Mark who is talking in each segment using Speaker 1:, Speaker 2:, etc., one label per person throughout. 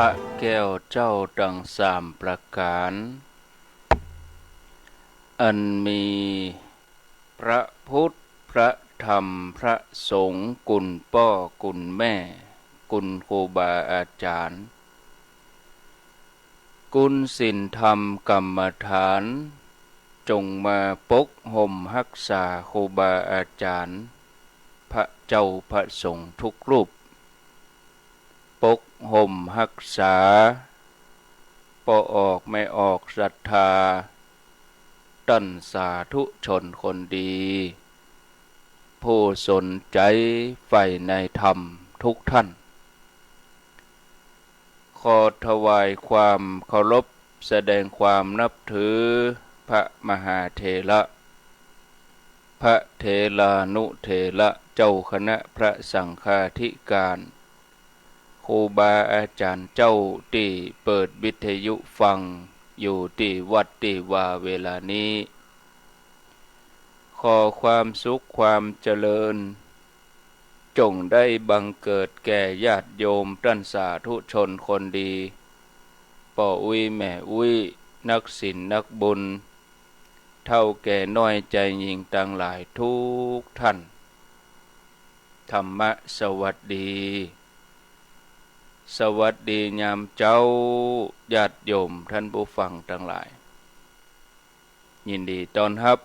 Speaker 1: พระแก้วเจ้าดังสามประการ อันมีพระพุทธพระธรรมพระสงฆ์กุลป้อกุลแม่ กุลครูบาอาจารย์ กุลสินธรรมกรรมฐาน จงมาปกห่มรักษาครูบาอาจารย์ พระเจ้าพระสงฆ์ทุกรูป ปกห่มรักษาปอออกไม่ออกศรัทธา ตันสาธุชนคนดี ผู้สนใจใฝ่ในธรรมทุกท่าน ขอถวายความเคารพแสดงความนับถือพระมหาเถระ พระเถลานุเถระเจ้าคณะพระสังฆาธิการ ครูบาอาจารย์เจ้าที่เปิดวิทยุฟัง อยู่ที่วัดที่ว่าเวลานี้ ขอความสุขความเจริญ จงได้บังเกิดแก่ญาติโยมท่านสาธุชนคนดีป่ออุ้ยแม่อุ้ยนักศิลนักบุญ เท่าแก่น้อยใจยิงต่างหลายทุกท่าน ธรรมะสวัสดี สวัสดียามเจ้าญาติโยมท่านผู้ฟังทั้งหลาย ยินดีต้อนรับ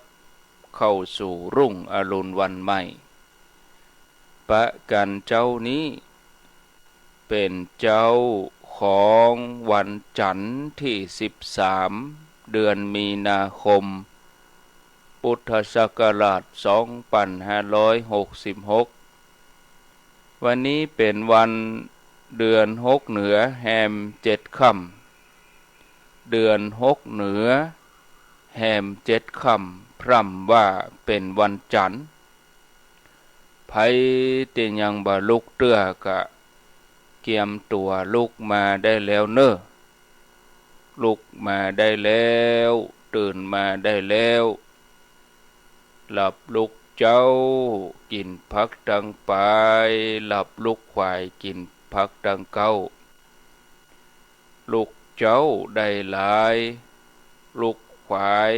Speaker 1: เข้าสู่รุ่งอรุณวันใหม่ประกันเจ้านี้เป็นเจ้าของวันจันทร์ที่ 13 เดือนมีนาคม พุทธศักราช 2566 วันนี้เป็นวัน เดือนหกเหนือแฮมเจ็ดคำเดือนหกเหนือแฮมเจ็ดคำพร่ำว่าเป็นวันจันทร์ไผเตียังบาลุกเตื้อกะ เกียมตัวลุกมาได้แล้วเนอะลุกมาได้แล้ว ตื่นมาได้แล้ว หลับลุกเจ้า กินพักดังไป หลับลุกควายกิน พักดังเก้า ลูกเจ้าได้หลาย ลูกควาย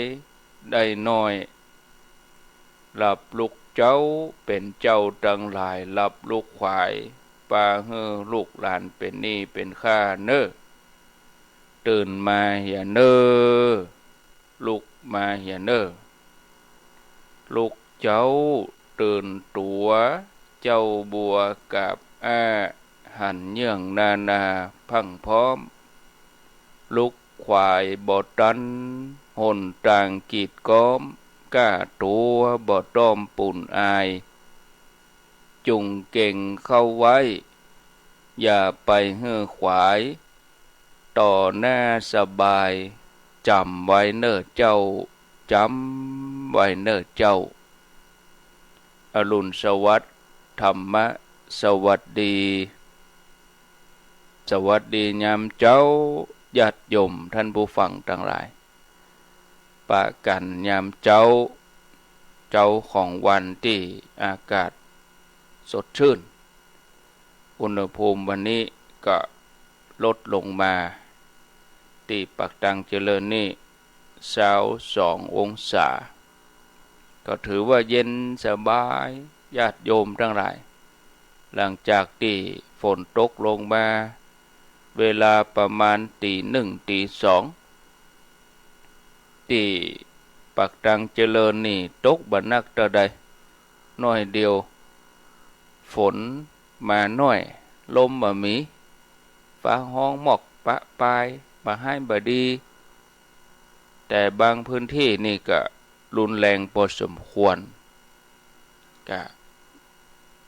Speaker 1: ได้น้อย หลับลูกเจ้าเป็นเจ้าดังหลายหลับลูกควายปาเฮอลูกหลานเป็นนี่เป็นข้าเนอตื่นมาอย่าเนอลูกมาอย่าเนอลูกเจ้าตื่นตัว เจ้าบัวกับอา หันเยื่องนานาพังพร้อม ลุกควายบอดันหนตางกีดก้อมก้าตัวบอต้อมปุ่นอาย จุงเก่งเข้าไว้ อย่าไปเฮือขวาย ต่อหน้าสบายจำไว้เนอเจ้าจำไว้เนอเจ้า อรุณสวัสดิ์ธรรมะสวัสดี สวัสดียามเจ้าญาติโยมท่านผู้ฟังทั้งหลายปะกันยามเจ้า เจ้าของวันที่อากาศสดชื่น อุณหภูมิวันนี้ก็ลดลงมาตีปักตังเจริญนี่สาวสององศา ก็ถือว่าเย็นสบายญาติโยมทั้งหลาย หลังจากที่ฝนตกลงมา เวลาประมาณตีหนึ่งตีสองตีปักตังเจริญนี่ตกบันนักตะใดน้อยเดียว ฝนมาหน้อย ลมมามีฟ้าห้องหมอกปะปายมาให้บดี แต่บางพื้นที่นี่ก็รุนแรงพอสมควรก็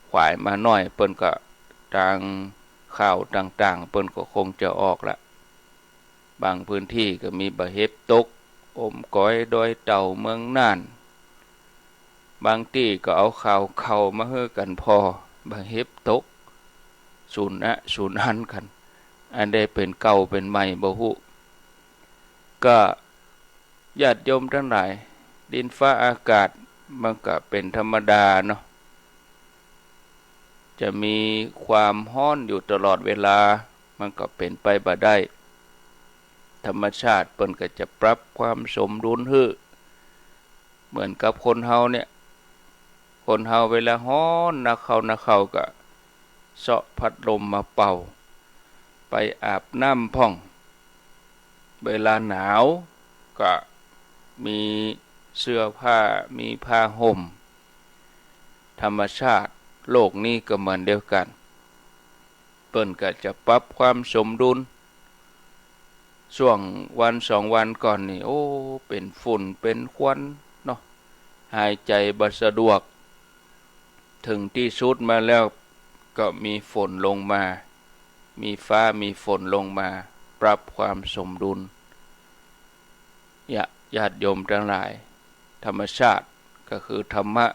Speaker 1: ขวายมาหน่อยเปิ้นก็ทาง ข่าวต่างๆเปิ้นก็คงจะออกละบางพื้นที่ก็มีบะเฮ็บตก อมก้อยดอยเต่าเมืองน่าน บางที่ก็เอาข่าวเข้ามาเฮือกันพอบะเฮ็บตกสูนนะสูนหันกัน อันใดเป็นเก่าเป็นใหม่บ่ฮู้ก็ญาติโยมทั้งหลาย ดินฟ้าอากาศมันก็เป็นธรรมดาเนาะ จะมีความห้อนอยู่ตลอดเวลา มันก็เป็นไปบ่ได้ ธรรมชาติเปิ้นก็จะปรับความสมดุลให้เหมือนกับคนเฮาเนี่ย คนเฮาเวลาฮ้อนนักเขานักเขาก็เสาะพัดลมมาเป่า ไปอาบน้ำพ่อง เวลาหนาวก็มีเสื้อผ้ามีผ้าห่ม ธรรมชาติ โลกนี้ก็เหมือนเดียวกัน เปิ้นก็จะปรับความสมดุล ช่วงวันสองวันก่อนนี่โอ้เป็นฝุ่นเป็นควันเนาะหายใจบัสะดวก ถึงที่สุดมาแล้วก็มีฝนลงมา มีฟ้ามีฝนลงมา ปรับความสมดุลญาติโยมทั้งหลาย ธรรมชาติก็คือธรรมะ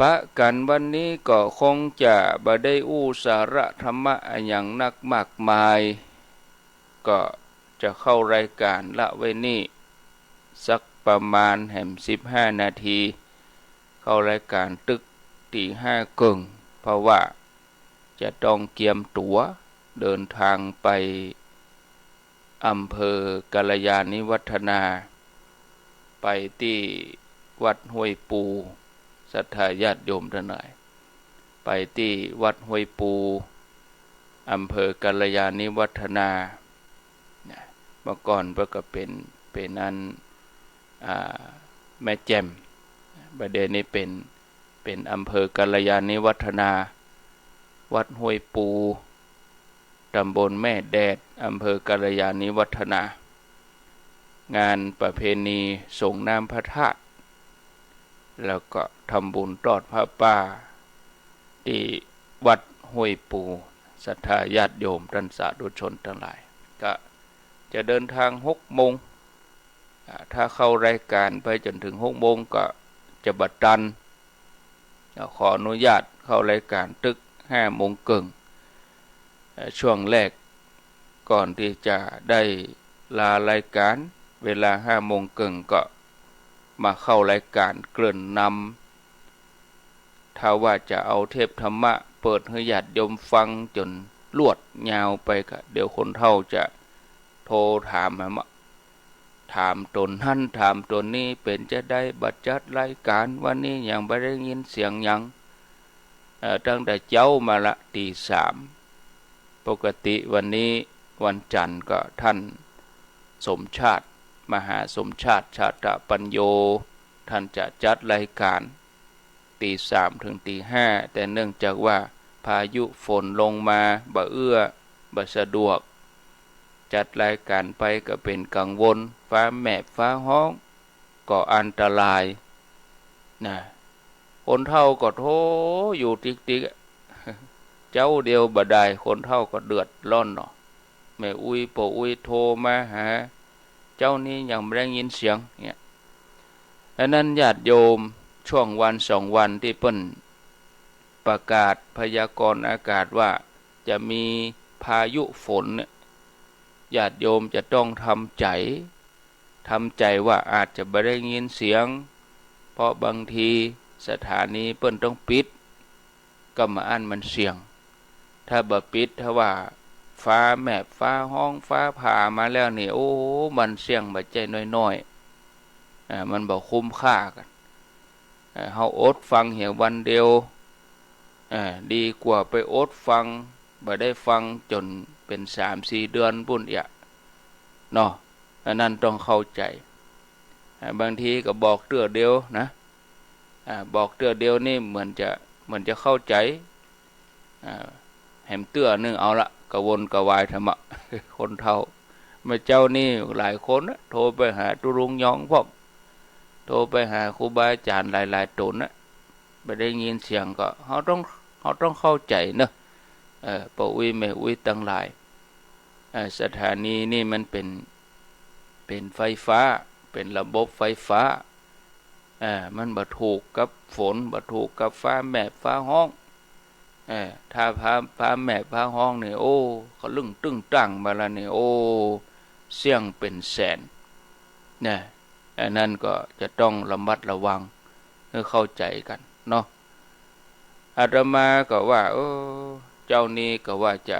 Speaker 1: ปะกันวันนี้ก็คงจะบ่ได้อู้สาระธรรมะอย่างนักมากมาย ก็จะเข้ารายการละไว้นี่ สักประมาณแห่มสิบห้านาที เข้ารายการตึกตีห้ากึ่งเพราะว่าจะต้องเกียมตัวเดินทางไปอำเภอกัลยาณิวัฒนา ไปที่วัดห้วยปู ศรัทธาญาติโยมทั้งหลาย ไปที่วัดห้วยปูอำเภอกัลยาณิวัฒนาเมื่อก่อนเพื่อก็เป็นเป็นนั้นแม่แจ่มประเด็นนี้เป็นเป็นอำเภอกัลยาณิวัฒนา วัดห้วยปูตำบลแม่แดดอำเภอกาลยานิวัฒนา งานประเพณีส่งน้ำพระธาตุ แล้วก็ทำบุญตอดพระป่า ที่วัดห้วยปูศรัทธาญาติโยมท่านสาธุชนทั้งหลาย ก็จะเดินทางหกโมง ถ้าเข้ารายการไปจนถึงหกโมงก็จะบัดตัน ขออนุญาตเข้ารายการตึกห้าโมงเกิงช่วงแรกก่อนที่จะได้ลารายการเวลาห้าโมงเกิงก็ มาเข้ารายการเกลื่นนำถ้าว่าจะเอาเทพธรรมะ เปิดให้ญาติโยมฟังจนลวดยาวไปก็เดี๋ยวคนเท่าจะโทรถามมาถามตนท่านถามตนนี้เป็นจะได้บัตรจัดรายการวันนี้ยังไม่ได้ยินเสียงยังตั้งแต่เจ้ามาละตีสามปกติวันนี้วันจันทร์ก็ท่านสมชาติ มหาสมชาติชาตะปัญโย ท่านจะจัดรายการตีสามถึงตีห้าแต่เนื่องจากว่าพายุฝนลงมาบ่เอื้อบะสะดวก จัดรายการไปก็เป็นกังวล ฟ้าแมบฟ้าห้อง ก็อันตรายนะคนเท่าก็โทอยู่ติ๊กๆเจ้าเดียวบ่ได้คนเท่าก็เดือดร้อนเนาะแม่อุ้ยปอุ้ยโทรมาหา เจ้านี้ยังไม่ได้ยินเสียงเนี่ยอันนั้นญาติโยมช่วงวันสองวันที่เปิ้นประกาศพยากรณ์อากาศว่าจะมีพายุฝนเนี่ยญาติโยมจะต้องทำใจทำใจว่าอาจจะไม่ได้ยินเสียง เพราะบางทีสถานีเปิ้นต้องปิด ก็มาอันมันเสียง ถ้าบปิดถ้าว่า ฟ้าแมบฟ้าห้องฟ้าผ่ามาแล้วนี่โอ้ มันเสี่ยงบัดใจน้อยๆอ่ามันบอกคุ้มค่ากันเฮาอดฟังเหี่ยววันเดียวอ่าดีกว่าไปอดฟังบ่ได้ฟังจนเป็นสามสี่เดือนปุ่นเอะเนาะอันนั้นต้องเข้าใจ บางทีก็บอกเตือเดียวนะบอกเตือเดียวนี่เหมือนจะเหมือนจะเข้าใจแหมเตื้อนึงเอาละ กวนกวายธรรมะคนเท่ามาเจ้านี่หลายคนนะโทรไปหาตุรุงยองพวกโทรไปหาครูบาอาจารย์หลาย ๆตนนะไปได้ยินเสียงก็เขาต้องเขาต้องเข้าใจเนอะเออปอุ้ยแม่อุ้ยตั้งหลายสถานีนี่มันเป็นเป็นไฟฟ้าเป็นระบบไฟฟ้าอ่ามันบรถูกกับฝนบรถูกกับฟ้าแม่ฟ้าห้อง เออถ้าพาพาแม่พาห้องเนี่ยโอ้เขาลึงตึงตั้งมาล้วเนี่ยโอ้เสี่ยงเป็นแสนนี่อันนั้นก็จะต้องระมัดระวังเพื่อเข้าใจกันเนาะอาตมาก็ว่าเออเจ้านี้ก็ว่าจะ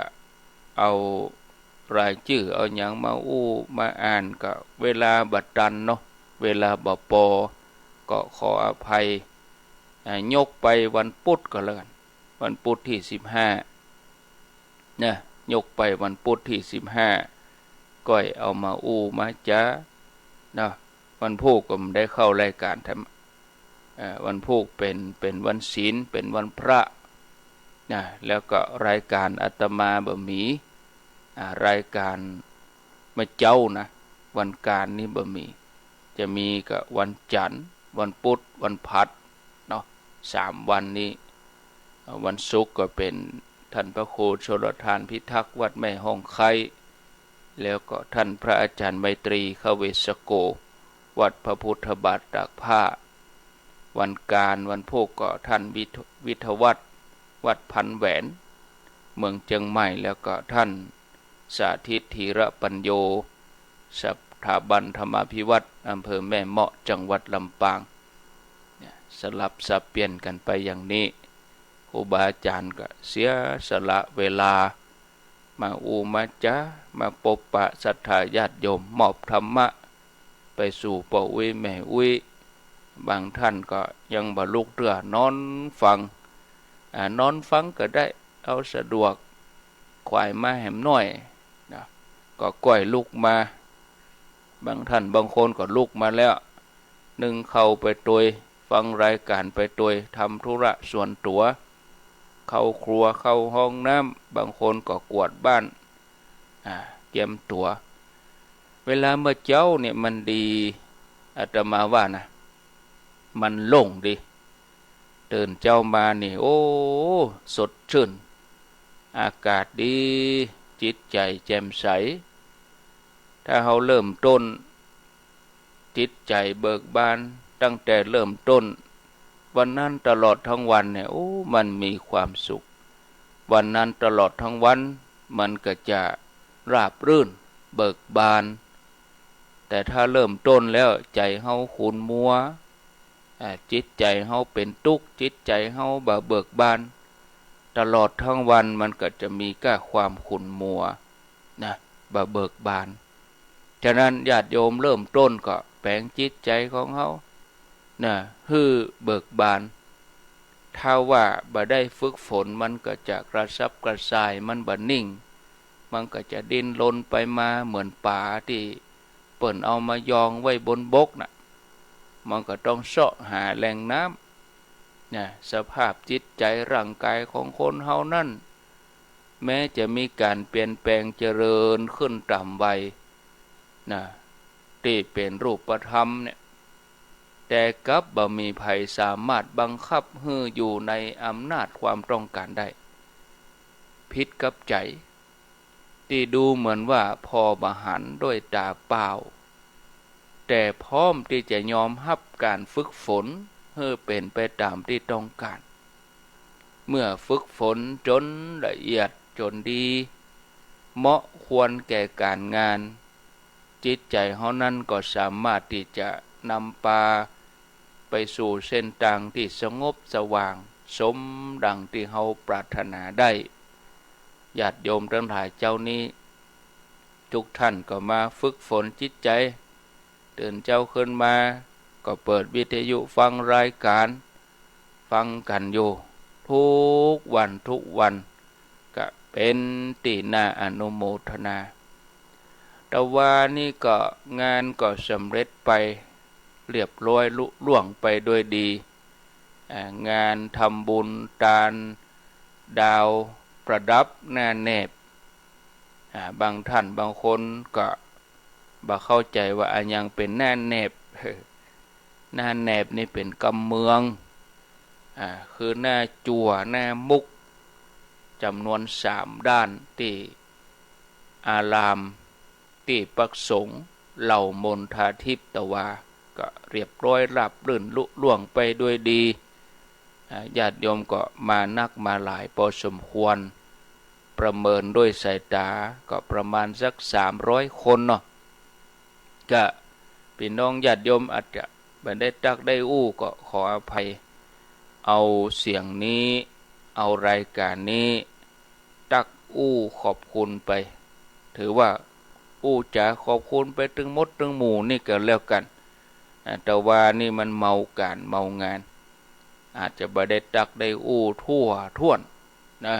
Speaker 1: เอารายชื่อเอาอย่างมาอู้มาอ่านก็เวลาบัดตันเนาะเวลาบปอก็ขออภัยยกไปวันพุธก็แล้วกัน วันพุธที่สิบห้านะยกไปวันพุธที่สิบห้าก้อยเอามาอู้มาจ้านะวันพุธก็ไม่ได้เข้ารายการทำวันพุธเป็นเป็นวันศีลเป็นวันพระนะแล้วก็รายการอัตมาบะหมีรายการมาเจ้านะวันการนี้บะหมีจะมีกับวันจันทร์ วันพุธวันพัดเนาะสามวันนี้ วันศุกร์ก็เป็นท่านพระครูชลทานพิทักษ์วัดแม่ห้องไคแล้วก็ท่านพระอาจารย์ไมตรีขเวสโก วัดพระพุทธบาทตากผ้า วันการวันพกก็ท่านวิทวัตวัดพันแหวน เมืองเจียงใหม่แล้วก็ท่านสาธิตธีระปัญโยสถาบันธรรมาภิวัตรอำเภอแม่เมาะจังหวัดลำปางสลับสับเปลี่ยนกันไปอย่างนี้ ครูบาอาจารย์ก็เสียสละเวลา มาอูมาจ้ามาปบปะศรัทธาญาติโยมมอบธรรมะ ไปสู่ปอวิแม่อุยบางท่านก็ยังบรรลุเรือนอนฟังอนอนฟังก็ได้เอาสะดวกควายมาแหมหน่อยนะก็ก้อยลูกมา บางท่านบางคนก็ลูกมาแล้วหนึ่งเข้าไปตวยฟังรายการไปตวยทำธุระส่วนตัว เข้าครัวเข้าห้องน้ำบางคนก็กวาดบ้านเก็มตัว เวลาเมื่อเจ้าเนี่ยมันดีอาตมาว่านะ มันโล่งดีตื่นเจ้ามานี่ โอ้ สดชื่น อากาศดี จิตใจแจ่มใส ถ้าเราเริ่มต้น จิตใจเบิกบานตั้งแต่เริ่มต้น วันนั้นตลอดทั้งวันเนี่ยโอ้มันมีความสุข วันนั้นตลอดทั้งวัน มันก็จะราบรื่น เบิกบาน แต่ถ้าเริ่มต้นแล้วใจเฮาขุนมัวจิตใจเฮาเป็นทุกข์จิตใจเฮาบ่เบิกบาน ตลอดทั้งวันมันก็จะมีก้าความขุนมัวนะบ่เบิกบาน ฉะนั้นญาติโยมเริ่มต้นก็แปลงจิตใจของเฮา นะฮือเบิกบาน ถ้าว่าบ่ได้ฝึกฝนมันก็จะกระซับกระสายมันบ่นิ่ง มันก็จะดิ้นรนไปมาเหมือนป่าที่เปิ่นเอามายองไว้บนบกนะ่ะมันก็ต้องเสาะหาแหล่งน้ำนะสภาพจิตใจร่างกายของคนเฮานั่น แม้จะมีการเปลี่ยนแปลงเจริญขึ้นตามวัยนะที่เป็นรูปธรรมเนี่ย แต่กับบ่มีภัยสามารถบังคับให้อยู่ในอำนาจความต้องการได้ พิษกับใจ ที่ดูเหมือนว่าพอบาหันด้วยตาเปล่า แต่พร้อมที่จะยอมรับการฝึกฝนเพื่อเป็นไปตามที่ต้องการ เมื่อฝึกฝนจนละเอียดจนดี เหมาะควรแก่การงาน จิตใจเขานั้นก็สามารถที่จะนำปา ไปสู่เส้นทางที่สงบสว่าง สมดังที่เขาปรารถนาได้ญาติโยมทั้งหลายเจ้านี้ ทุกท่านก็มาฝึกฝนจิตใจ ตื่นเจ้าขึ้นมา ก็เปิดวิทยุฟังรายการ ฟังกันอยู่ทุกวันทุกวัน ก็เป็นตีนาอนุโมทนา แต่ว่านี่ก็งานก็สำเร็จไป เรียบร้อยลุล่วงไปด้วยดี งานทำบุญตานดาวประดับหน้าเนบบางท่านบางคนก็บ่เข้าใจว่าอันยังเป็นหน้าแนบหน้าแนบนี่เป็นกำเมืองอ่าคือหน้าจั่วหน้ามุกจำนวนสามด้านที่อารามที่ปักสงเหล่ามนทาทิพตะวา ก็เรียบร้อยรับรื่นลุล่วงไปด้วยดีญาติโยมก็มานักมาหลายพอสมควร ประเมินด้วยสายตาก็ประมาณสักสามร้อยคนเนาะก็พี่น้องญาติโยมอาจจะไม่ได้ตักได้อู้ก็ขออภัย เอาเสียงนี้ เอารายการนี้ ตักอู้ขอบคุณไป ถือว่าอู้จ๋าขอบคุณไปถึงมดถึงหมู่นี่ก็แล้วกัน แต่ว่านี่มันเมาการเมางาน อาจจะบ่ได้ตักได้อู้ทั่วท่วนนะ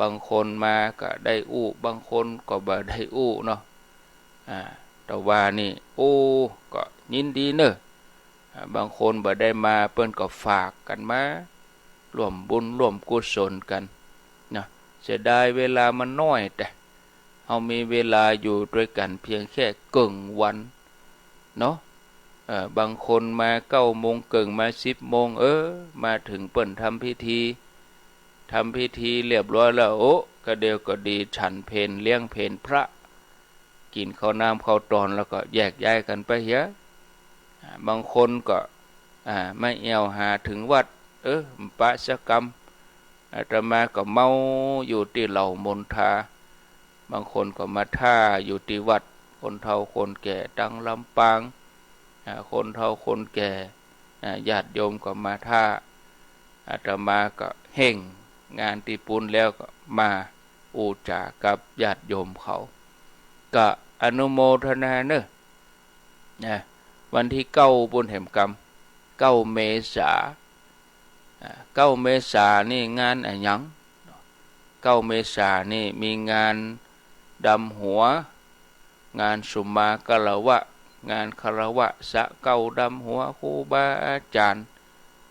Speaker 1: บางคนมาก็ได้อู้ บางคนก็บ่ได้อู้เนาะอ่าแต่ว่านี่อู้ก็ยินดีเนอะบางคนบ่ได้มาเปิ้นก็ฝากกันมาร่วมบุญร่วมกุศลกันนะเสียดายเวลามันน้อยแต่เอามีเวลาอยู่ด้วยกันเพียงแค่กึ่งวันเนาะ บางคนมาเก้าโมงเกึ่งมาสิบโมงเออ มาถึงเปิ้นทำพิธีทำพิธีเรียบร้อยแล้วโอ้ก็เดียวก็ดีฉันเพนเลี้ยงเพนพระ กินข้าวน้ำข้าวตอนแล้วก็แยกย้ายกันไปเยอะอ่าบางคนก็ไม่เอวหาถึงวัด เออปะสกรรมอาตมาก็เมาอยู่ที่เหล่ามนทา บางคนก็มาท่าอยู่ที่วัด คนเฒ่าคนแก่ดังลำปาง คนเฒ่าคนแก่ญาติโยมก็มาท่าอาตมาก็เฮ่งงานตีปุนแล้วก็มาอูจากับญาติโยมเขา ก็อนุโมทนาเนอะนะวันที่เก้าบุญแห่งกรรมเก้าเมษาเก้าเมษานี่งานอะไรยังเก้าเมษานี่มีงานดำหัว งานสุมากะละวะ งานคารวะสะเก้าดำหัวครูบาอาจารย์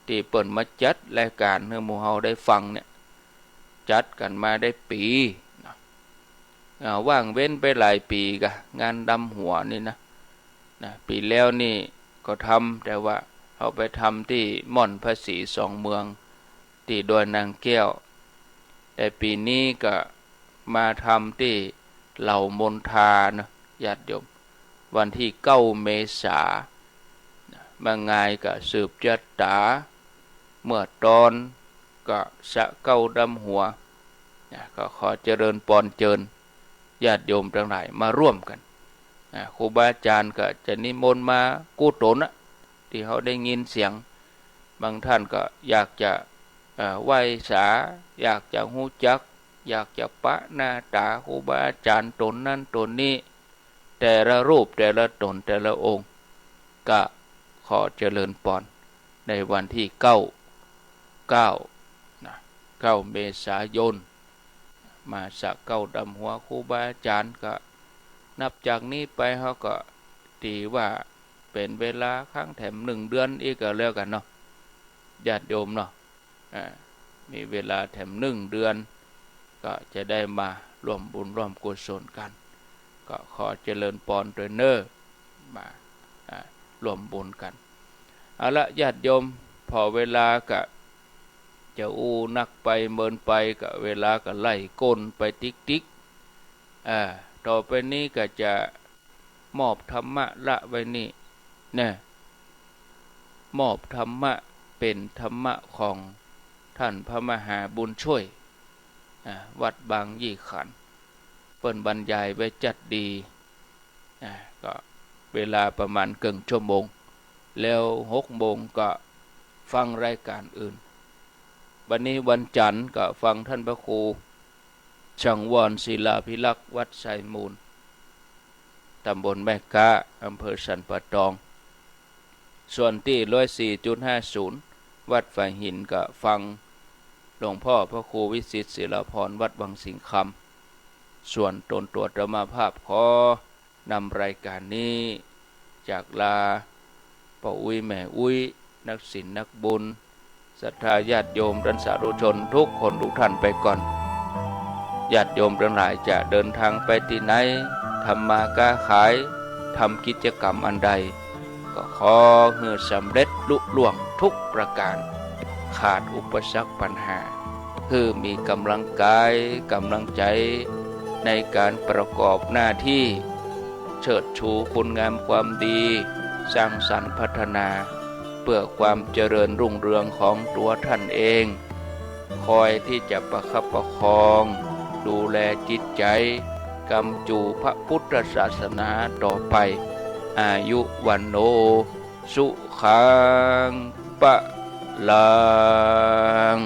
Speaker 1: ที่เปิดมาจัดรายการให้หมู่เฮาได้ฟังเนี่ยจัดกันมาได้ปีว่างเว้นไปหลายปีกะงานดำหัวนี่นะนะปีแล้วนี่ก็ทำแต่ว่าเอาไปทำที่ม่อนภาษีสองเมืองที่ดอยนางแก้ว แต่ปีนี้ก็มาทำที่เหล่ามนทานะญาติโยม วันที่เก้าเมษาบางงายก็สืบจัดตา เมื่อตอนก็สะเก้าดำหัวก็ขอเจริญปอนเจริญญาติโยมทั้งหลายมาร่วมกันครูบาอาจารย์ก็จะนิมนต์มากู้ตนะที่เขาได้ยินเสียง บางท่านก็อยากจะไหว้สา อยากจะหูจัก อยากจะปะหน้าตาครูบาอาจารย์ตนนั้นตนนี้ แต่ละรูปแต่ละตนแต่ละองค์ ก็ขอเจริญปอนในวันที่เก้าเก้านะเก้าเมษายน มาสักเก้าดำหัวครูบาอาจารย์ก็ นับจากนี้ไปเขาก็ตีว่าเป็นเวลาข้างแถมหนึ่งเดือนอีกก็แล้วกันเนาะญาติโยมเนาะอ่ามีเวลาแถมหนึ่งเดือน ก็จะได้มาร่วมบุญร่วมกุศลกัน ก็ขอเจริญปอนเทรนเนอร์มาร่วมบุญกันเอาละญาติโยมพอเวลาก็จะอูนักไปเมินไปก็เวลาก็ไล่ก้นไปติ๊กติ๊กอ่าต่อไปนี้ก็จะมอบธรรมะละไว้นี่นะมอบธรรมะเป็นธรรมะของท่านพระมหาบุญช่วยอ่าวัดบางยี่ขัน เปิ้นบรรยายไว้จัดดีอ่าก็เวลาประมาณเกิงชั่วโมง แล้วหกโมงก็ฟังรายการอื่น วันนี้วันจันทร์ก็ฟังท่านพระครูชังวรศิลาพิลักษ์วัดไซมูล ตำบลแม่กะอำเภอสันปะตอง ส่วนที่ร้อยสี่จุดห้าศูนย์วัดฝ่ายหินก็ฟังหลวงพ่อพระครูวิสิตศิลาพรวัดวังสิงคำ ส่วนตนตัวธรรมภาพขอนำรายการนี้จากลาป้าอุ้ยแม่อุ้ย นักศิลนักบุญศรัทธาญาติโยมรันสาธุชนทุกคนทุกท่านไปก่อนญาติโยมทั้งหลายจะเดินทางไปที่ไหนทำมาค้าขายทำกิจกรรมอันใด ก็ขอให้สำเร็จลุล่วงทุกประการ ขาดอุปสรรคปัญหา คือมีกำลังกายกำลังใจ ในการประกอบหน้าที่ เชิดชูคุณงามความดี สร้างสรรค์พัฒนา เพื่อความเจริญรุ่งเรืองของตัวท่านเอง คอยที่จะประคับประคอง ดูแลจิตใจกำจูพระพุทธศาสนาต่อไป อายุวันโน สุขังปะลัง